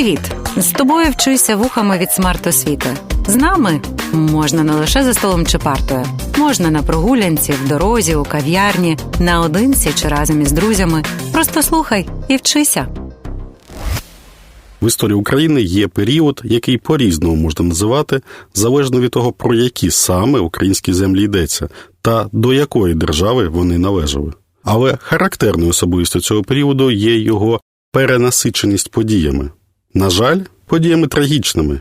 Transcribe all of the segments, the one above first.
Привіт! З тобою вчуся вухами від смарт-освіти. З нами можна не лише за столом чи партою, можна на прогулянці, в дорозі, у кав'ярні, наодинці чи разом із друзями. Просто слухай і вчися. В історії України є період, який по-різному можна називати, залежно від того, про які саме українські землі йдеться, та до якої держави вони належали. Але характерною особистістю цього періоду є його перенасиченість подіями. На жаль, подіями трагічними,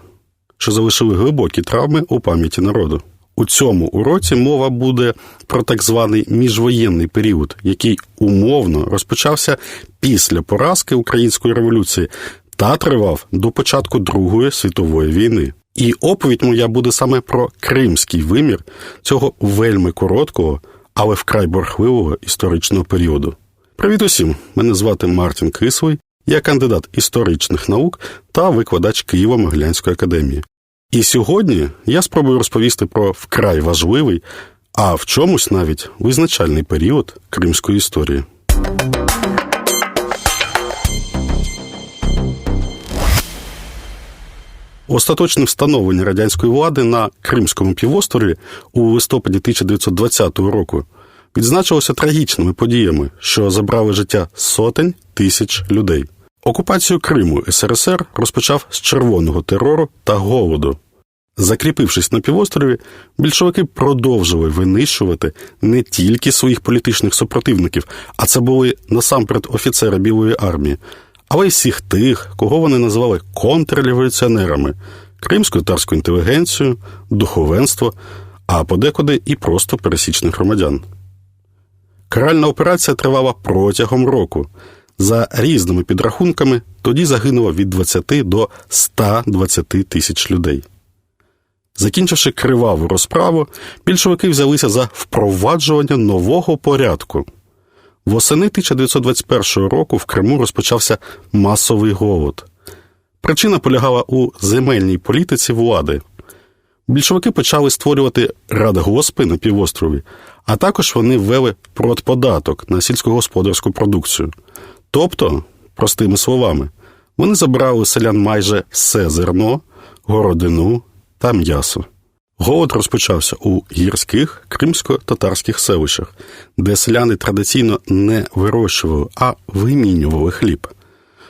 що залишили глибокі травми у пам'яті народу. У цьому уроці мова буде про так званий міжвоєнний період, який умовно розпочався після поразки української революції та тривав до початку Другої світової війни. І оповідь моя буде саме про кримський вимір цього вельми короткого, але вкрай борхливого історичного періоду. Привіт усім! Мене звати Мартін Кислий, я кандидат історичних наук та викладач Києво-Могилянської академії. І сьогодні я спробую розповісти про вкрай важливий, а в чомусь навіть визначальний період кримської історії. Остаточне встановлення радянської влади на Кримському півострові у листопаді 1920 року відзначилося трагічними подіями, що забрали життя сотень тисяч людей. Окупацію Криму СРСР розпочав з червоного терору та голоду. Закріпившись на півострові, більшовики продовжили винищувати не тільки своїх політичних супротивників, а це були насамперед офіцери Білої армії, але й всіх тих, кого вони називали контрреволюціонерами, кримську татарську інтелігенцію, духовенство, а подекуди і просто пересічних громадян. Каральна операція тривала протягом року. За різними підрахунками тоді загинуло від 20 до 120 тисяч людей. Закінчивши криваву розправу, більшовики взялися за впроваджування нового порядку. Восени 1921 року в Криму розпочався масовий голод. Причина полягала у земельній політиці влади. Більшовики почали створювати радгоспи на півострові, а також вони ввели продподаток на сільськогосподарську продукцію. Тобто, простими словами, вони забрали селян майже все зерно, городину та м'ясо. Голод розпочався у гірських кримсько-татарських селищах, де селяни традиційно не вирощували, а вимінювали хліб.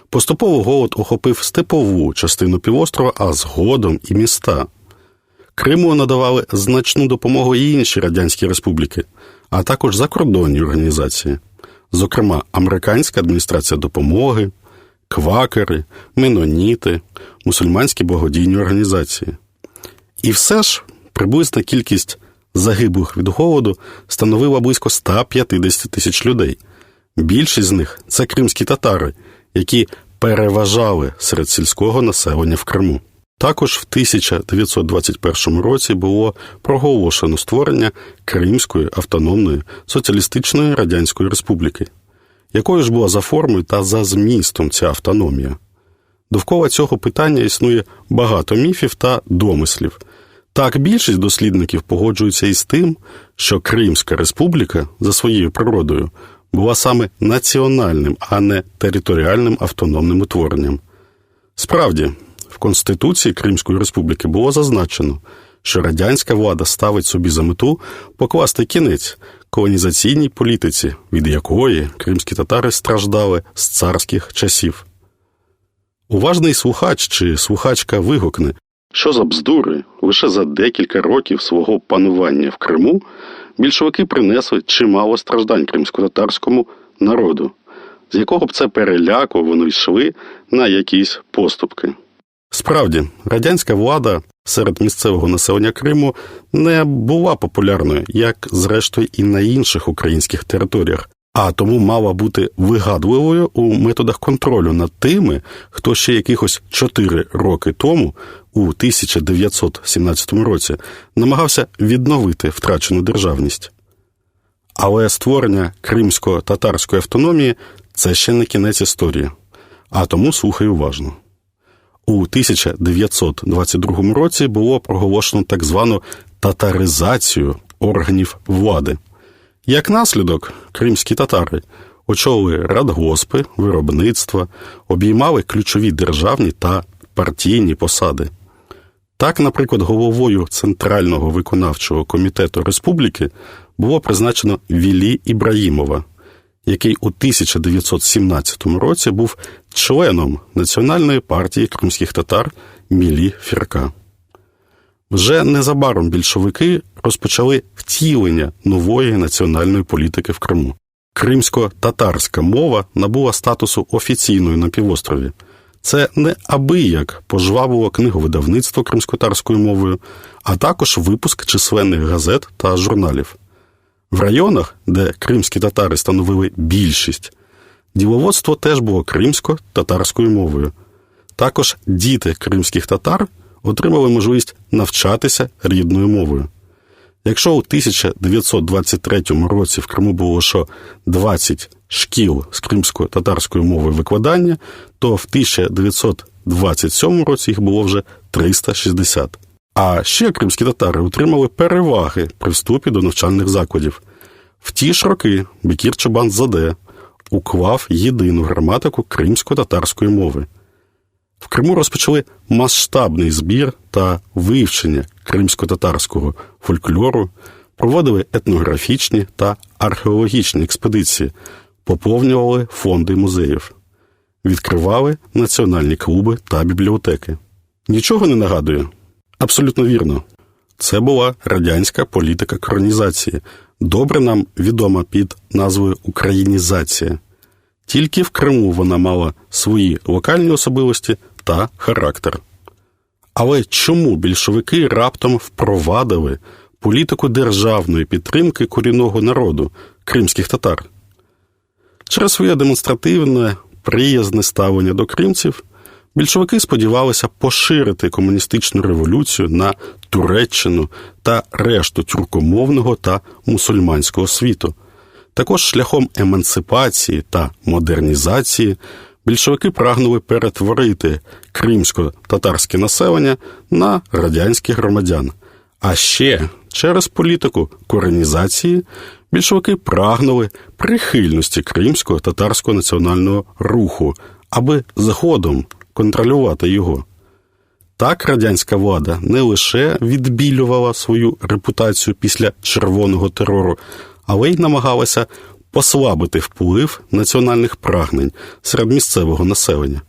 Поступово голод охопив степову частину півострова, а згодом і міста. Криму надавали значну допомогу і інші радянські республіки, а також закордонні організації, зокрема, Американська адміністрація допомоги, квакери, меноніти, мусульманські благодійні організації. І все ж приблизна кількість загиблих від голоду становила близько 150 тисяч людей. Більшість з них це кримські татари, які переважали серед сільського населення в Криму. Також в 1921 році було проголошено створення Кримської автономної соціалістичної радянської республіки, якою ж була за формою та за змістом ця автономія. Довкола цього питання існує багато міфів та домислів. Так, більшість дослідників погоджуються із тим, що Кримська республіка за своєю природою була саме національним, а не територіальним автономним утворенням. Справді, Конституції Кримської республіки було зазначено, що радянська влада ставить собі за мету покласти кінець колонізаційній політиці, від якої кримські татари страждали з царських часів. Уважний слухач чи слухачка вигукне, що за бздури лише за декілька років свого панування в Криму більшовики принесли чимало страждань кримсько-татарському народу, з якого б це переляку вони йшли на якісь поступки. Справді, радянська влада серед місцевого населення Криму не була популярною, як зрештою і на інших українських територіях, а тому мала бути вигадливою у методах контролю над тими, хто ще якихось чотири роки тому, у 1917 році, намагався відновити втрачену державність. Але створення кримсько-татарської автономії це ще не кінець історії, а тому слухай уважно. У 1922 році було проголошено так звану татаризацію органів влади. Як наслідок, кримські татари очолили радгоспи, виробництва, обіймали ключові державні та партійні посади. Так, наприклад, головою Центрального виконавчого комітету республіки було призначено Вілі Ібраїмова, який у 1917 році був членом Національної партії кримських татар Мілі Фірка. Вже незабаром більшовики розпочали втілення нової національної політики в Криму. Кримсько-татарська мова набула статусу офіційної на півострові. Це не абияк пожвавило книговидавництво кримськотарською мовою, а також випуск численних газет та журналів. В районах, де кримські татари становили більшість, діловодство теж було кримсько-татарською мовою. Також діти кримських татар отримали можливість навчатися рідною мовою. Якщо у 1923 році в Криму було лише 20 шкіл з кримсько-татарською мовою викладання, то в 1927 році їх було вже 360. А ще кримські татари отримали переваги при вступі до навчальних закладів. В ті ж роки Бекір Чабан Заде уклав єдину граматику кримсько-татарської мови. В Криму розпочали масштабний збір та вивчення кримсько-татарського фольклору, проводили етнографічні та археологічні експедиції, поповнювали фонди музеїв, відкривали національні клуби та бібліотеки. Нічого не нагадує? Абсолютно вірно. Це була радянська політика коронізації, добре нам відома під назвою Українізація. Тільки в Криму вона мала свої локальні особливості та характер. Але чому більшовики раптом впровадили політику державної підтримки корінного народу кримських татар? Через своє демонстративне, приязне ставлення до кримців більшовики сподівалися поширити комуністичну революцію на Туреччину та решту тюркомовного та мусульманського світу. Також шляхом емансипації та модернізації більшовики прагнули перетворити кримсько-татарське населення на радянських громадян. А ще через політику коренізації більшовики прагнули прихильності кримського татарського національного руху, аби згодом контролювати його. Так радянська влада не лише відбілювала свою репутацію після червоного терору, але й намагалася послабити вплив національних прагнень серед місцевого населення.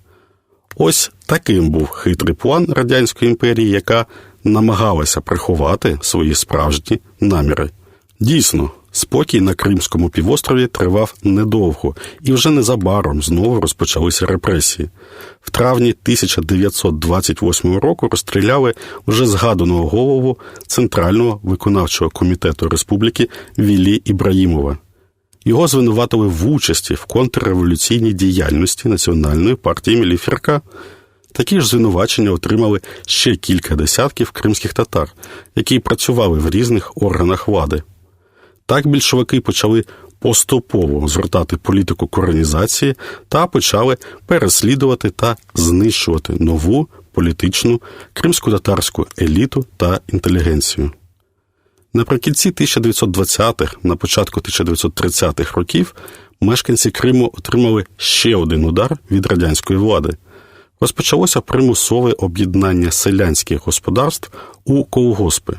Ось таким був хитрий план Радянської імперії, яка намагалася приховати свої справжні наміри. Дійсно, спокій на Кримському півострові тривав недовго, і вже незабаром знову розпочалися репресії. В травні 1928 року розстріляли вже згаданого голову Центрального виконавчого комітету Республіки Вілі Ібраїмова. Його звинуватили в участі в контрреволюційній діяльності Національної партії Міліфірка. Такі ж звинувачення отримали ще кілька десятків кримських татар, які працювали в різних органах влади. Так більшовики почали поступово звертати політику коронізації та почали переслідувати та знищувати нову політичну кримсько-татарську еліту та інтелігенцію. Наприкінці 1920-х, на початку 1930-х років мешканці Криму отримали ще один удар від радянської влади. Розпочалося примусове об'єднання селянських господарств у колгоспи.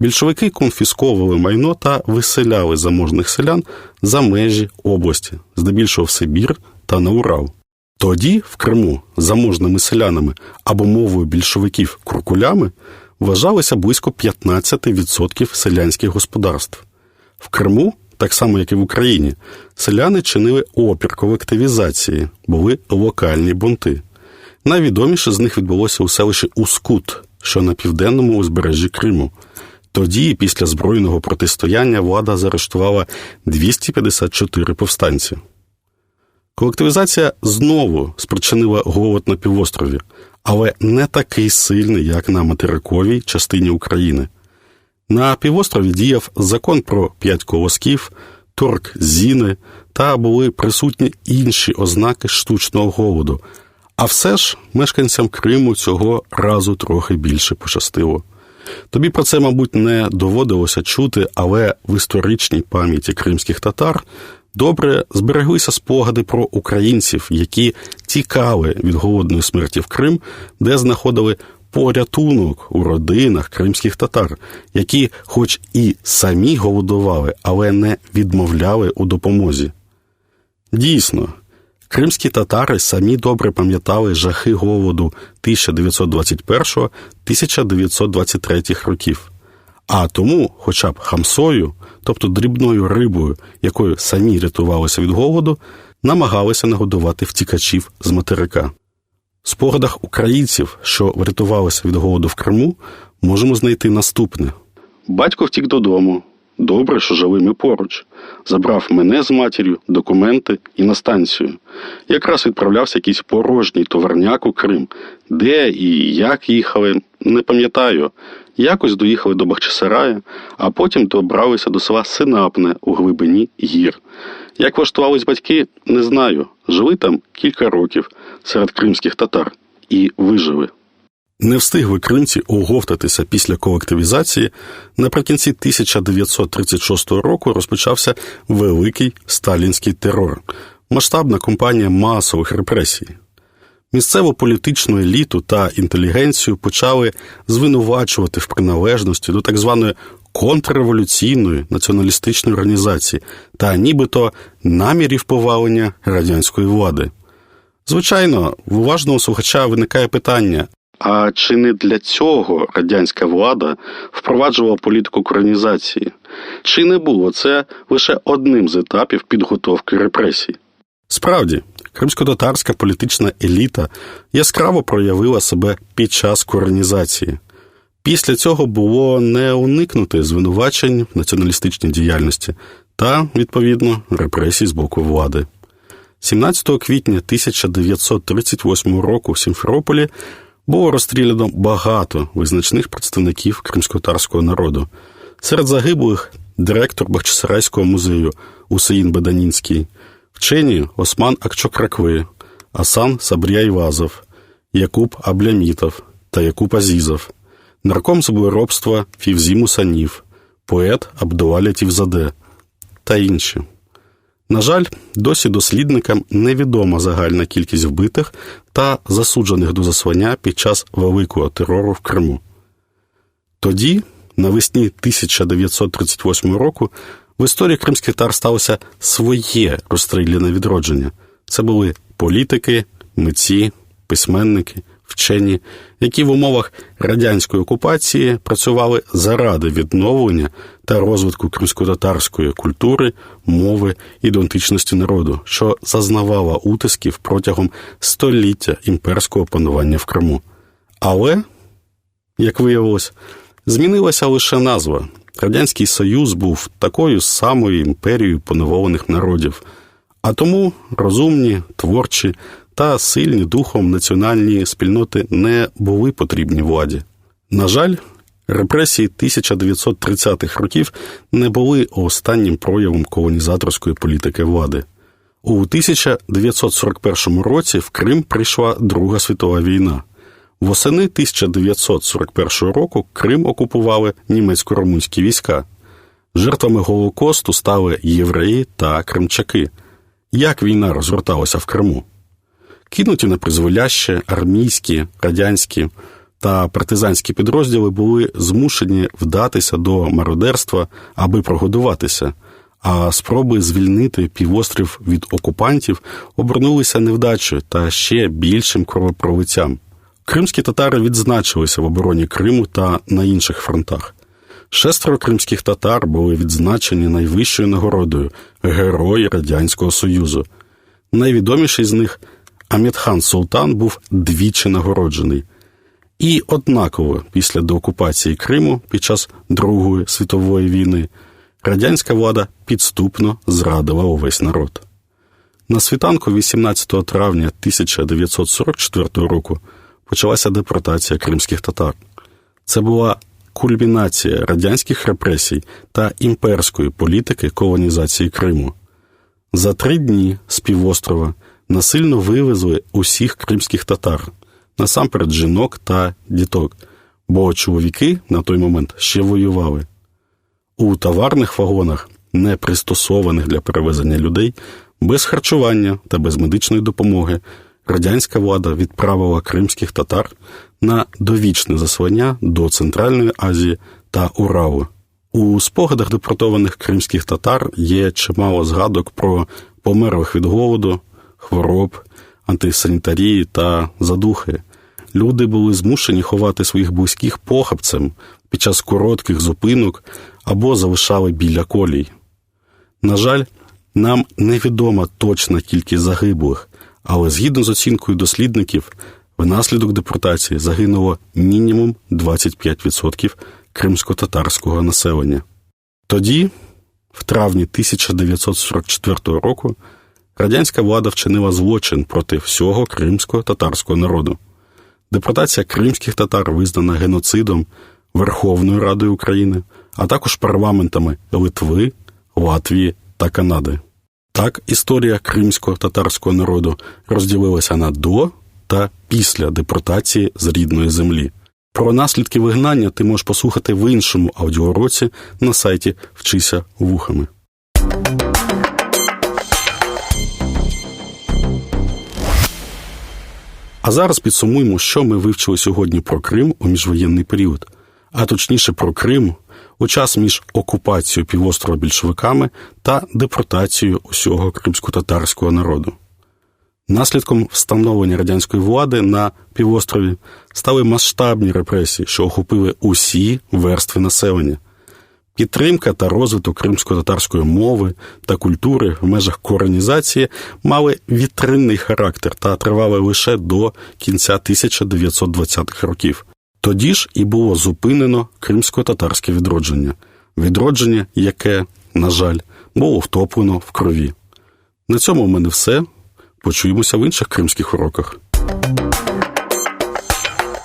Більшовики конфісковували майно та виселяли заможних селян за межі області, здебільшого в Сибір та на Урал. Тоді в Криму заможними селянами або мовою більшовиків куркулями вважалося близько 15% селянських господарств. В Криму, так само як і в Україні, селяни чинили опір колективізації, були локальні бунти. Найвідоміше з них відбулося у селищі Ускут, що на південному узбережжі Криму. Тоді, після збройного протистояння, влада заарештувала 254 повстанці. Колективізація знову спричинила голод на півострові, але не такий сильний, як на материковій частині України. На півострові діяв закон про п'ять колосків, торк зіни та були присутні інші ознаки штучного голоду. А все ж мешканцям Криму цього разу трохи більше пощастило. Тобі про це, мабуть, не доводилося чути, але в історичній пам'яті кримських татар Добре збереглися спогади про українців, які тікали від голодної смерті в Крим, де знаходили порятунок у родинах кримських татар, які, хоч і самі голодували, але не відмовляли у допомозі. Дійсно, кримські татари самі добре пам'ятали жахи голоду 1921-1923 років. А тому, хоча б хамсою, тобто дрібною рибою, якою самі рятувалися від голоду, намагалися нагодувати втікачів з материка. В спогадах українців, що врятувалися від голоду в Криму, можемо знайти наступне: батько втік додому. Добре, що жили ми поруч. Забрав мене з матір'ю, документи і на станцію. Якраз відправлявся якийсь порожній товарняк у Крим. Де і як їхали, не пам'ятаю. Якось доїхали до Бахчисарая, а потім добралися до села Синапне у глибині гір. Як влаштувались батьки, не знаю. Жили там кілька років серед кримських татар і вижили. Не встигли кримці оговтатися після колективізації. Наприкінці 1936 року розпочався великий сталінський терор, масштабна кампанія масових репресій. Місцеву політичну еліту та інтелігенцію почали звинувачувати в приналежності до так званої контрреволюційної націоналістичної організації та нібито намірів повалення радянської влади. Звичайно, в уважного слухача виникає питання: а чи не для цього радянська влада впроваджувала політику коронізації? Чи не було це лише одним з етапів підготовки репресій? Справді, кримсько-татарська політична еліта яскраво проявила себе під час коронізації. Після цього було не уникнути звинувачень в націоналістичній діяльності та, відповідно, репресій з боку влади. 17 квітня 1938 року в Сімферополі було розстріляно багато визначних представників кримсько-татарського народу. Серед загиблих директор Бахчисарайського музею Усеїн Беданінський, вчені Осман Акчокракви, Асан Сабряйвазов, Якуб Аблямітов та Якуб Азізов, нарком землеробства Фівзі Мусанів, поет Абдуаля Тівзаде та інші. На жаль, досі дослідникам невідома загальна кількість вбитих та засуджених до заслання під час великого терору в Криму. Тоді, навесні 1938 року, в історії кримських татар сталося своє розстріляне відродження. Це були політики, митці, письменники, вчені, які в умовах радянської окупації працювали заради відновлення та розвитку кримсько-татарської культури, мови ідентичності народу, що зазнавала утисків протягом століття імперського панування в Криму. Але, як виявилось, змінилася лише назва. Радянський Союз був такою самою імперією поневолених народів, а тому розумні, творчі та сильні духом національні спільноти не були потрібні владі. На жаль, репресії 1930-х років не були останнім проявом колонізаторської політики влади. У 1941 році в Крим прийшла Друга світова війна. Восени 1941 року Крим окупували німецько-румунські війська. Жертвами Голокосту стали євреї та кримчаки. Як війна розгорталася в Криму? Кинуті на призволяще армійські, радянські та партизанські підрозділи були змушені вдатися до мародерства, аби прогодуватися, а спроби звільнити півострів від окупантів обернулися невдачею та ще більшим кровопролиттям. Кримські татари відзначилися в обороні Криму та на інших фронтах. Шестеро кримських татар були відзначені найвищою нагородою Герої Радянського Союзу. Найвідоміший з них Амітхан Султан був двічі нагороджений. І однаково після деокупації Криму під час Другої світової війни радянська влада підступно зрадила увесь народ. На світанку 18 травня 1944 року почалася депортація кримських татар. Це була кульмінація радянських репресій та імперської політики колонізації Криму. За три дні з півострова насильно вивезли усіх кримських татар, насамперед жінок та діток, бо чоловіки на той момент ще воювали. У товарних вагонах не пристосованих для перевезення людей, без харчування та без медичної допомоги радянська влада відправила кримських татар на довічне заслання до Центральної Азії та Уралу. У спогадах депортованих кримських татар є чимало згадок про померлих від голоду, хвороб, антисанітарії та задухи. Люди були змушені ховати своїх близьких похабцем під час коротких зупинок або залишали біля колій. На жаль, нам невідома точна кількість загиблих, але згідно з оцінкою дослідників, внаслідок депортації загинуло мінімум 25% кримсько-татарського населення. Тоді, в травні 1944 року, радянська влада вчинила злочин проти всього кримсько-татарського народу. Депортація кримських татар визнана геноцидом Верховною Радою України, а також парламентами Литви, Латвії та Канади. Так, історія кримсько-татарського народу розділилася на до та після депортації з рідної землі. Про наслідки вигнання ти можеш послухати в іншому аудіоуроці на сайті Вчися вухами. А зараз підсумуємо, що ми вивчили сьогодні про Крим у міжвоєнний період, а точніше про Крим у час між окупацією півострова більшовиками та депортацією усього кримсько-татарського народу. Наслідком встановлення радянської влади на півострові стали масштабні репресії, що охопили усі верстви населення. Підтримка та розвиток кримсько-татарської мови та культури в межах коронізації мали вітринний характер та тривали лише до кінця 1920-х років. Тоді ж і було зупинено кримсько-татарське відродження, відродження, яке, на жаль, було втоплено в крові. На цьому в мене все. Почуємося в інших кримських уроках.